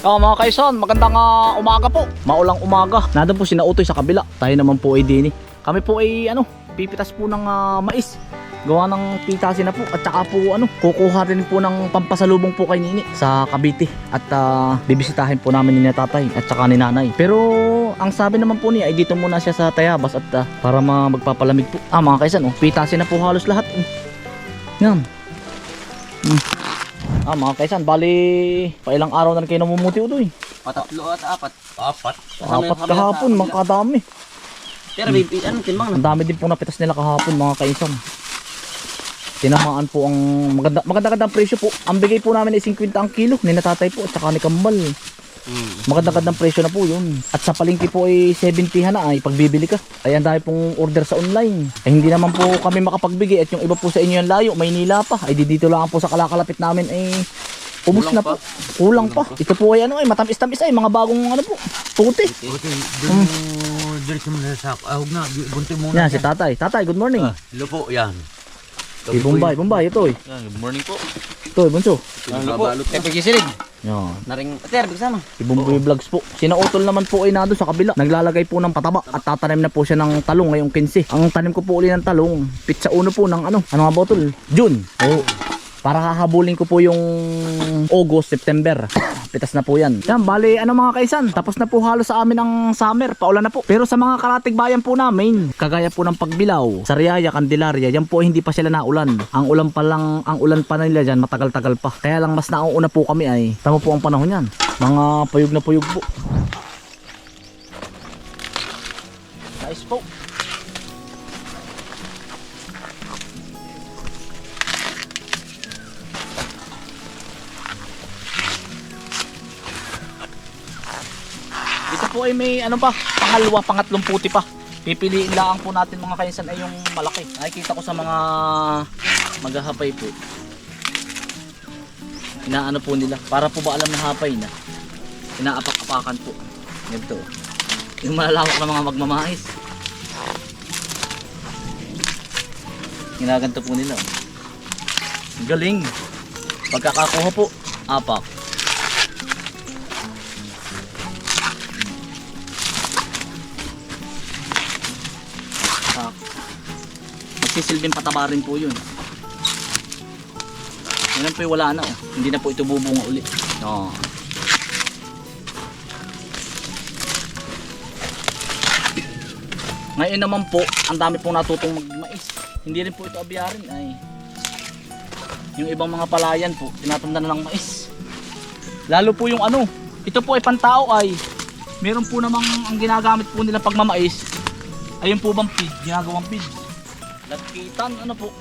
Oh, mga kaisan, magandang ah, umaga po. Maulang umaga. Nandun po sina Utoy sa kabila. Tayo naman po ay dini. Kami po ay ano, pipitas po ng ah, mais. Gawa ng pitasin na po at saka po ano, kukuha rin po ng pampasalubong po kay Nini sa Cavite at ah, bibisitahin po namin ni tatay at saka ni nanay. Pero ang sabi naman po niya ay dito muna siya sa Tayabas at ah, para ma magpapalamig po. Ah mga kaisan, oh, pitasin na po halos lahat. Oh. Yan. Mm. Ah mga kaisan, bali pa ilang araw na rin kayo namumuti utoy. Patatlo at apat. Apat? Apat kahapon, mga kadami. Pero baby, ano, timbang na. Ang dami din pong napitas nila kahapon mga kaisan. Tinamaan po ang maganda maganda gandang presyo po. Ang bigay po namin ay 50 ang kilo ni natatay po at saka ni Kambal. Hmm. Maganda gandang presyo na po yun. At sa palengke po ay 70 na ay pagbibili ka. Ay ang dami pong order sa online. Ay hindi naman po kami makapagbigay at yung iba po sa inyo yung layo, Maynila pa. Ay di dito lang po sa kalakalapit namin ay ubos Kulang na po. pa. Kulang pa. Ito po ay ano ay matamis-tamis ay mga bagong ano po. Puti. Doon mo diretso mo na sa ahog na, di- bunti muna. Yan si tatay. Tatay, good morning. Ah, lupo yan. Si Bombay, Bombay, ito eh. Good morning po. Ito eh, bunso. Ano po? Eh, pagkisilig. Yan. Naring, Ter, bigsama. Si Bumboy Vlogs po. Sinautol naman po ay nado sa kabila. Naglalagay po ng pataba at tatanim na po siya ng talong ngayong 15. Ang tanim ko po uli ng talong, pizza uno po ng ano, ano nga botol? June. Oo. Para hahabulin ko po yung August, September. Pitas na po yan. Yan, bali, ano mga kaisan, tapos na po halos sa amin ang summer, paulan na po. Pero sa mga karatig bayan po namin, kagaya po ng Pagbilao, Sariaya, Candelaria, yan po hindi pa sila naulan. Ang ulan pa lang, ang ulan pa nila dyan, matagal-tagal pa. Kaya lang mas nauuna po kami ay, tamo po ang panahon yan. Mga payug na payug po. Nice po. Po ay may ano pa, pangalawa, pangatlong puti pa. Pipiliin lang po natin mga kainsan ay yung malaki. Nakikita ko sa mga maghahapay po. Inaano po nila. Para po ba alam na hapay na. Inaapak-apakan po. Ganito. Yung malalawak na mga magmamais. Ginaganto po nila. Galing. Pagkakakuha po, apak. Magsisilbing pataba rin po yun. Yan po wala na oh. Hindi na po ito bubunga uli. Oh. Ngayon naman po, ang dami pong natutong magmais. Hindi rin po ito abiyarin ay yung ibang mga palayan po, tinatanda na ng mais. Lalo po yung ano, ito po ay pantao ay meron po namang ang ginagamit po nila pagmamais ayun po bang feed, ginagawang feed. Lagkitan, ano po.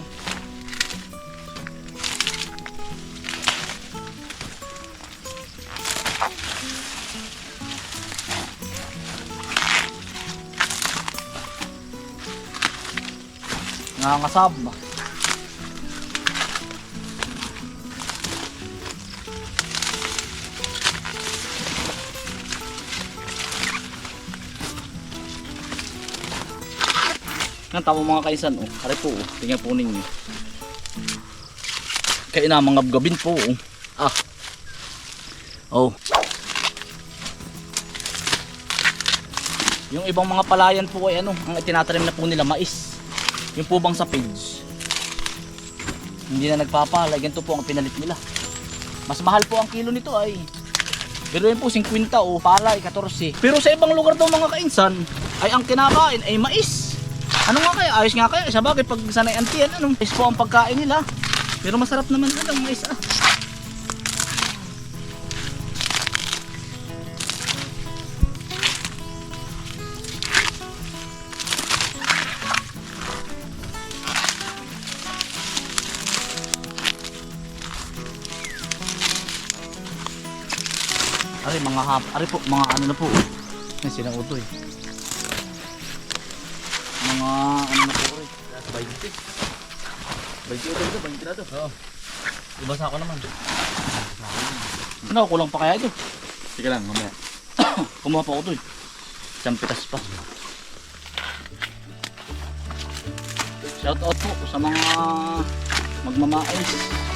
Nangangasab. Yan tama mga kaisan oh. Ari po oh. Tingnan po ninyo. Kaya na mga gabin po oh. Ah. Oh. Yung ibang mga palayan po ay ano, ang itinatanim na po nila mais. Yung po bang sa page. Hindi na nagpapalay, ganito po ang pinalit nila. Mas mahal po ang kilo nito ay. Pero yun po 50 o palay 14. Pero sa ibang lugar daw mga kainsan ay ang kinakain ay mais. Ano nga kaya? Ayos nga kaya. Sa bagay pag sanay antiyan, ano? Mais po ang pagkain nila. Pero masarap naman nila ang mais ah. Ari mga hap, ari po mga ano na po. Yan sila utoy. Mga ano na po rin. 20. 20 utoy ito, 20 na to. Oo. Ibasa ako naman. Ano, kulang pa kaya ito? Sige lang, mamaya. Kumuha pa ako to eh. Isang pitas pa. Shout out po sa mga magmamais.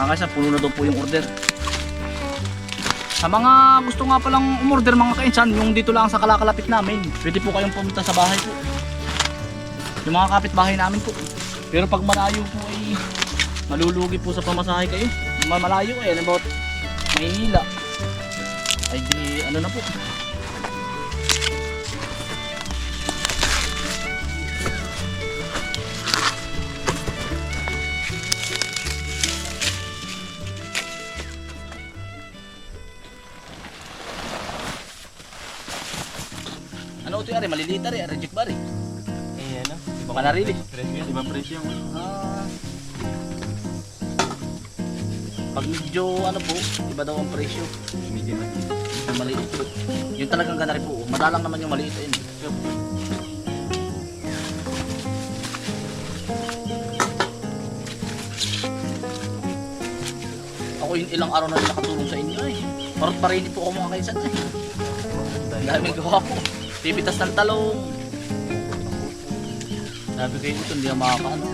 Mga kainsan, puno na daw po yung order. Sa mga gusto nga palang umorder mga kainsan, yung dito lang sa kalakalapit namin, pwede po kayong pumunta sa bahay po. Yung mga kapitbahay namin po. Pero pag malayo po ay malulugi po sa pamasahe kayo. Malayo eh, about Maynila. Ay di ano na po. Ito yari? Maliliit ari, reject ba ari? Eh, ano? Baka narili. Presyo, ibang presyo. Ah. Pag medyo ano po, iba daw ang presyo. Medyo na. Yung maliit po. Yung talagang ganari po. Madalang naman yung maliit ayun. Ako yung ilang araw na rin nakatulong sa inyo eh. Parot pa rin po ako mga kaisan eh. Ang daming gawa po. Pipitas ng talong. Sabi kayo ito, hindi na makakaano.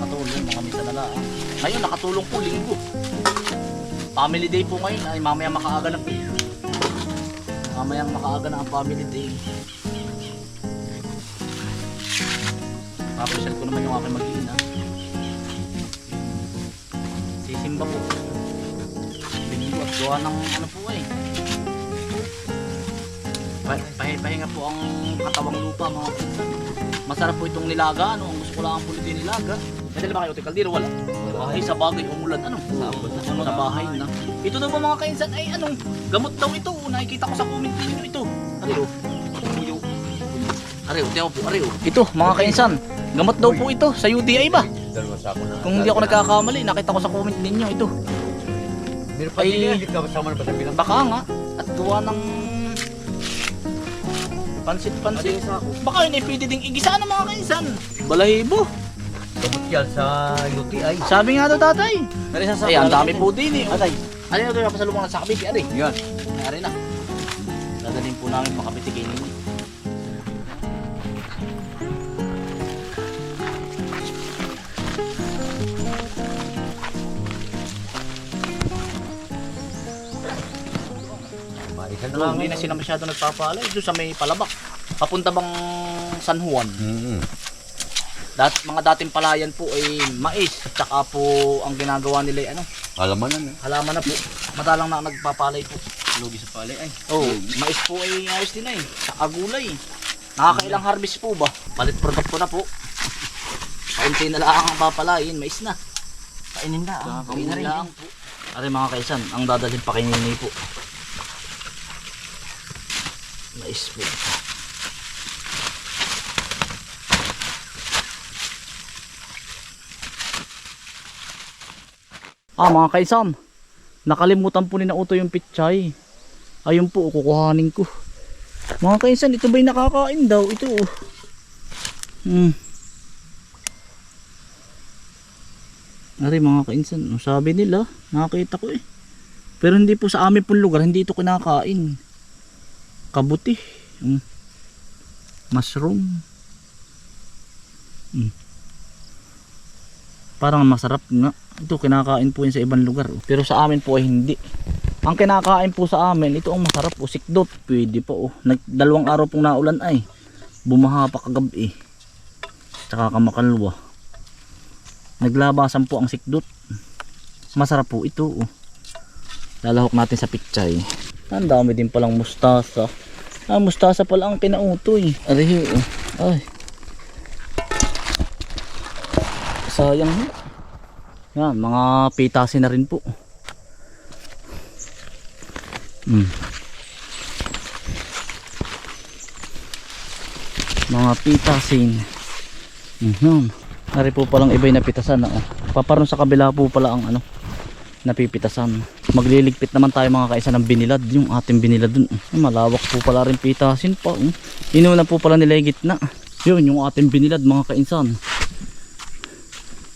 Katulong, mga misa na lang. Ngayon, nakatulong po linggo. Family day po ngayon ay mamaya makaaga na po. Mamaya makaaga na family day. Papasyal ko naman yung aking mag-iina. Sisimba po. Linggo at gawa ng ano po eh. Pahinga po ang katawang lupa mga po. Masarap po itong nilaga. Ano? Ang gusto ko lang ang pulitin nilaga. Nadali ba kayo? Ate Caldero? Wala. Ay, sa bagay umulan. Ano? Sa, sa bahay na. Ito daw ba mga kainsan ay anong gamot daw ito. Nakikita ko sa comment ninyo ito. Ariyo. Ariyo. Ariyo, tiyaw po. Ariyo. Ito mga kainsan. Gamot daw po ito sa UTI ba? Na. Kung hindi ako nagkakamali, nakita ko sa comment ninyo ito. Ay- na? Baka nga. At gawa ng pansit-pansit. Baka yun ay pwede ding igisa ng mga kainsan. Balahibo. Gamot yan sa UTI. Sabi nga daw tatay. Isa sa Ay, ang dami po din eh. Atay. Ano na ito yung pasalubong sa kabiti? Ari. Yan. Ari na. Dadalhin po namin pa kabiti kay ninyo. Ano, hindi na sila masyado nagpapalay. Doon sa may palabak. Papunta bang San Juan? Mm-hmm. Dat, mga dating palayan po ay mais. At saka po ang ginagawa nila ay ano, Alaman na na. halaman na po. Madalang na nagpapalay po. Lugi sa pali. Ay. Oh, mais po ay ayos din eh. Saka gulay. Nakakailang harvest po ba? Palit product ko na po. Kaunti na lang ang papalayin, mais na. Kainin na. Ah, Kaunti na lang po. Ari mga kaisan, ang dadalhin pa kay Nini po. Mais po. Ah mga kaisan, nakalimutan po ni na Uto yung pichay. Ayun po, kukuhanin ko. Mga kaisan, ito ba'y nakakain daw? Ito oh. Hmm. Ari mga kainsan, sabi nila, nakakita ko eh. Pero hindi po sa amin pong lugar, hindi ito kinakain. Kabuti. Mm. Mushroom. Mm. Parang masarap nga. Ito kinakain po yun sa ibang lugar. oh. Pero sa amin po ay hindi. Ang kinakain po sa amin, ito ang masarap po. Sikdot, pwede po. Oh. Nag, dalawang araw pong naulan ay. Bumaha pa kagabi. Tsaka kamakalwa. Naglabasan po ang sikdot. Masarap po ito. Oh. Lalahok natin sa pichay. Ang dami din palang mustasa. Ah, mustasa pala ang pinautoy. Ari, oh. Ay. Sayang. Yan, mga pitasin na rin po. Hmm. Mga pitasin. Mhm. Nari po palang iba'y napitasan na oh. Paparoon sa kabila po pala ang ano napipitasan. Magliligpit naman tayo mga kaisa ng binilad, yung ating binilad dun. oh. Malawak po pala rin pitasin pa. Oh. Inuna po pala nila yung gitna. Yun, yung ating binilad mga kainsan.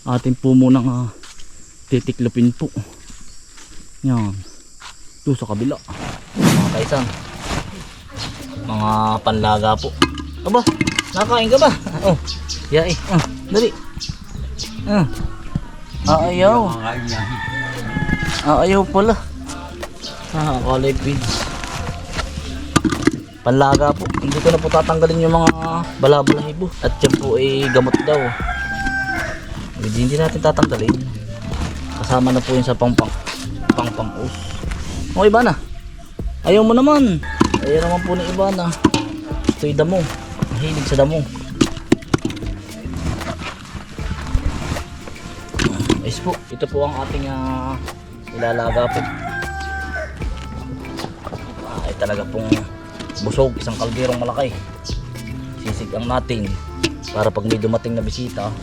Atin po munang ah, titiklopin po. Yan. Doon sa kabila. Mga kaisan. Mga panlaga po. Aba, nakain ka ba? Oh, yai. Ah, dali. Ah. Ah, ayaw. Yan. Ah, ayaw pala. Ah, kulay beads. Panlaga po. Hindi ko na po tatanggalin yung mga balabalahibo. At yan po ay gamot daw. Hindi, hindi natin tatanggalin. Kasama na po yun sa pangpang pangpang us. Okay ba na? Ayaw mo naman. Ayaw naman po ni iba na. Gusto yung damo. Mahilig sa damo. Ayos po. Ito po ang ating ah, ilalaga po. Ay talaga pong busog. Isang kalderong malaki. Sisigang natin. Para pag may dumating na bisita.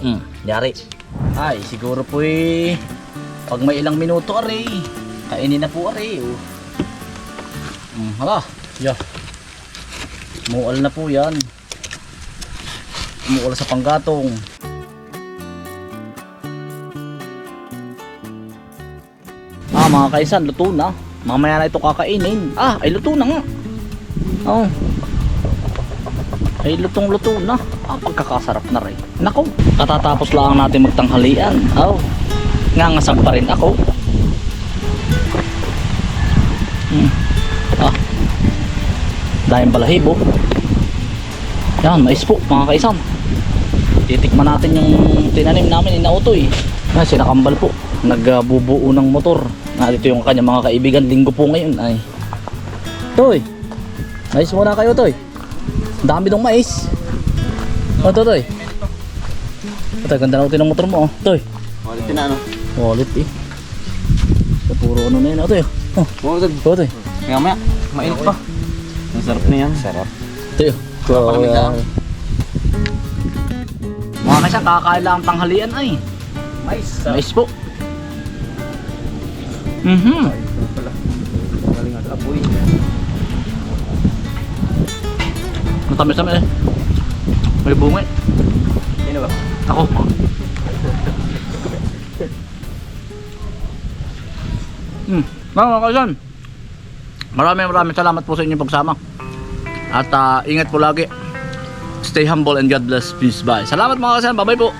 Hmm, yari. Ay, siguro po eh. Pag may ilang minuto aray. Kainin na po aray. Oh. Hmm, hala. Yeah. Mual na po yan. Umuul sa panggatong. Ah, mga kaisan, luto na. Mamaya na ito kakainin. Ah, ay luto na nga. Oh. Ay lutong luto na. Ah, pagkakasarap na rin. Nako, katatapos lang natin magtanghalian. Oh. Ngangasag pa rin ako. Hmm. Ah. Dahil balahibo. Yan, mais po mga kaisan. Titikman natin yung tinanim namin inautoy. Ah, sinakambal po. Nagbubuo ng motor. Dito yung kanya mga kaibigan. Linggo po ngayon ay. Toy. Mais muna kayo, Toy. Ang dami ng mais. O, to, Toy. Ito, ganda na utoy ng motor mo, oh. Toy. Quality na ano. Wallet eh. Ito, puro ano na yun, oh, Toy. Oh, ito, Toy. Kaya maya, mainit pa. Ang sarap na yan. Sarap. Ito yun. Kuha pa kami daan. Mga kasa, kakakain lang ang tanghalian ay. Mais. Mais po. Mhm. Matamis-tamis eh. May bunga eh. Sino ba? Ako. Hmm. Mga kaisan. Maraming maraming salamat po sa inyong pagsama. At ah, ingat po lagi. Stay humble and God bless. Peace. Bye. Salamat mga kaisan. Bye-bye po.